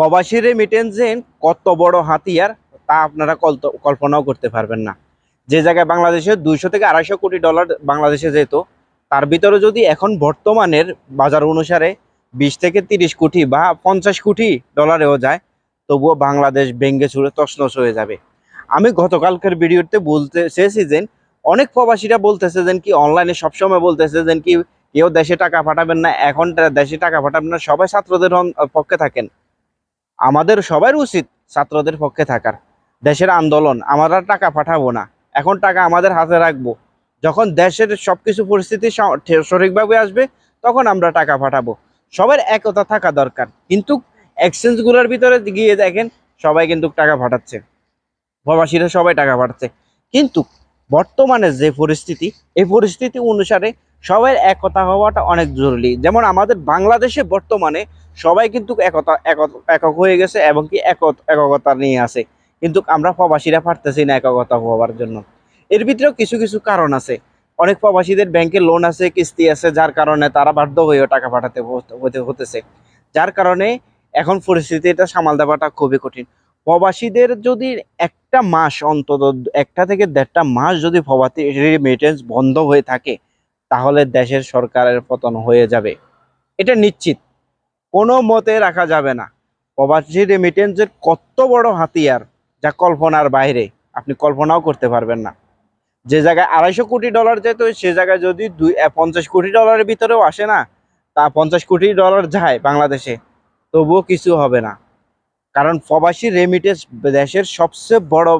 প্রবাসী রেমিটেন্সের কত বড় হাতিয়ার তা আপনারা কল্পনাও করতে পারবেন না। যে জায়গায় বাংলাদেশে দুইশো থেকে আড়াইশো কোটি ডলার বাংলাদেশে যেত, তার ভিতরে যদি এখন বর্তমানের বাজার অনুসারে বিশ থেকে তিরিশ কোটি বা পঞ্চাশ কোটি ডলারেও যায়, তবুও বাংলাদেশ ভেঙ্গে চুরে তছনছ হয়ে যাবে। আমি গতকালকের ভিডিওতে বলতে চেয়েছি যে, অনেক প্রবাসীরা বলতেছে যেন কি অনলাইনে সবসময় বলতেছে যেন কি কেউ দেশে টাকা পাঠাবেন না, এখন দেশে টাকা পাঠাবেন না, সবাই ছাত্রদের পক্ষে থাকেন। আমাদের সবার উচিত ছাত্রদের পক্ষে থাকার। দেশের আন্দোলন, আমরা টাকা পাঠাবো না। এখন টাকা আমাদের হাতে রাখব। যখন দেশের সবকিছু পরিস্থিতি স- ঠি- সঠিকভাবে আসবে, তখন আমরা টাকা পাঠাবো। সবার একতা থাকা দরকার। কিন্তু এক্সচেঞ্জগুলোর ভিতরে গিয়ে দেখেন, সবাই কিন্তু টাকা পাঠাচ্ছে। প্রবাসীরা সবাই টাকা পাঠাচ্ছে। কিন্তু বর্তমানে যে পরিস্থিতি, এই পরিস্থিতি অনুসারে সবার একতা হওয়াটা অনেক জরুরি। যেমন আমাদের বাংলাদেশে বর্তমানে সবাই কিন্তু একতা একক হয়ে গেছে এবং কি একতা নিয়ে আছে। কিন্তু আমরা প্রবাসীরা পারতেছি না একতা হওয়ার জন্য। এর ভিতরেও কিছু কিছু কারণ আছে। অনেক প্রবাসীদের ব্যাংকে লোন আছে, কিস্তি আছে, যার কারণে তারা বাধ্য হয়েও টাকা পাঠাতে হতে- হতে, হতেছে। যার কারণে এখন পরিস্থিতিটা সামাল দেওয়াটা খুবই কঠিন। প্রবাসীদের যদি একটা মাস অন্তত, একটা থেকে দেড়টা মাস যদি প্রবাসী রেমিটেন্স বন্ধ হয়ে থাকে তাহলে দেশের সরকারের পতন হয়ে যাবে। এটা নিশ্চিত। কোনো মতে রাখা যাবে না। প্রবাসী রেমিটেন্সের কত বড় হাতিয়ার যা কল্পনার বাইরে, আপনি কল্পনাও করতে পারবেন না। যে জায়গায় আড়াইশো কোটি ডলার যেত, সে জায়গায় যদি দুই পঞ্চাশ কোটি ডলারের ভিতরেও আসে না, তা পঞ্চাশ কোটি ডলার যায় বাংলাদেশে। তবুও কিছু হবে না। কারণ প্রবাসী রেমিটেন্স দেশের সবচেয়ে বড়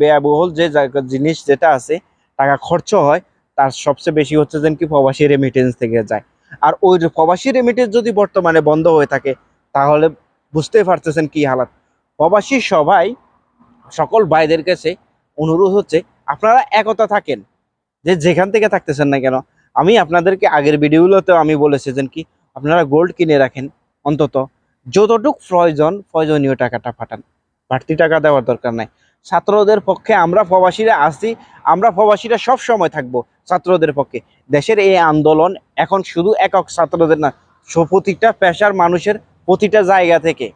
ব্যয়বহুল যে জিনিস যেটা আছে, টাকা খরচ হয় তার সবচেয়ে বেশি হচ্ছে যেন কি প্রবাসী রেমিটেন্স থেকে যায়। আর ওই প্রবাসী রেমিটেন্স যদি বর্তমানে বন্ধ হয়ে থাকে, তাহলে বুঝতেই পারতেছেন কি হালাত। প্রবাসী সবাই সকল ভাইদের কাছে অনুরোধ হচ্ছে, আপনারা একতা থাকেন, যে যেখান থেকে থাকতেছেন না কেন। আমি আপনাদেরকে আগের ভিডিওগুলোতেও আমি বলেছি যেন কি, আপনারা গোল্ড কিনে রাখেন, অন্তত যতটুক প্রয়োজন, প্রয়োজনীয় টাকাটা পাঠান বাড়তি টাকা দেওয়ার দরকার নাই। ছাত্রদের পক্ষে আমরা প্রবাসীরা আছি, আমরা প্রবাসীরা সব সময় থাকব ছাত্রদের পক্ষে। দেশের এই আন্দোলন এখন শুধু একক ছাত্রদের না প্রতিটা পেশার মানুষের প্রতিটা জায়গা থেকে,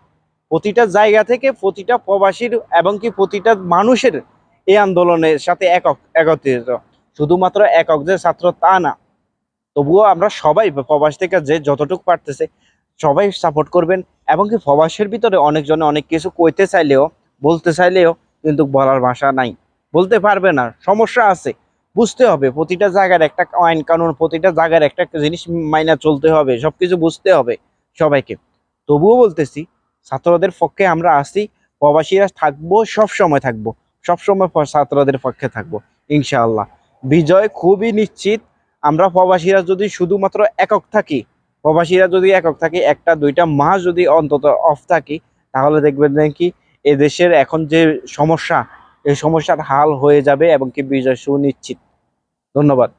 প্রতিটা জায়গা থেকে প্রতিটা প্রবাসীর এবং কি প্রতিটা মানুষের এই আন্দোলনের সাথে একক, একত্রিত। শুধুমাত্র একক যে ছাত্র তা না, তবুও আমরা সবাই প্রবাস থেকে যে যতটুকু পারতেছে সবাই সাপোর্ট করবেন এবং কি প্রবাসের ভিতরে অনেকজনে অনেক কিছু কইতে চাইলেও, বলতে চাইলেও কিন্তু বলার ভাষা নাই। বলতে পারবে না, সমস্যা আছে। বুঝতে হবে, প্রতিটা জায়গার একটা আইন কানুন, প্রতিটা জায়গার একটা জিনিস মাইনা চলতে হবে, সবকিছু বুঝতে হবে সবাইকে। তবুও বলতেছি, ছাত্রদের পক্ষে আমরা আসি প্রবাসীরা থাকব, সব সময় থাকব, সব সময় ছাত্রদের পক্ষে থাকব, ইনশাআল্লাহ। বিজয় খুবই নিশ্চিত, আমরা প্রবাসীরা যদি শুধুমাত্র একক থাকি, প্রবাসীরা যদি একক থাকি, একটা দুইটা মাস যদি অন্তত অফ থাকি, তাহলে দেখবেন কি এদেশের এখন যে সমস্যা এই সমস্যার হাল হয়ে যাবে এবং কি বিজয় সুনিশ্চিত। ধন্যবাদ।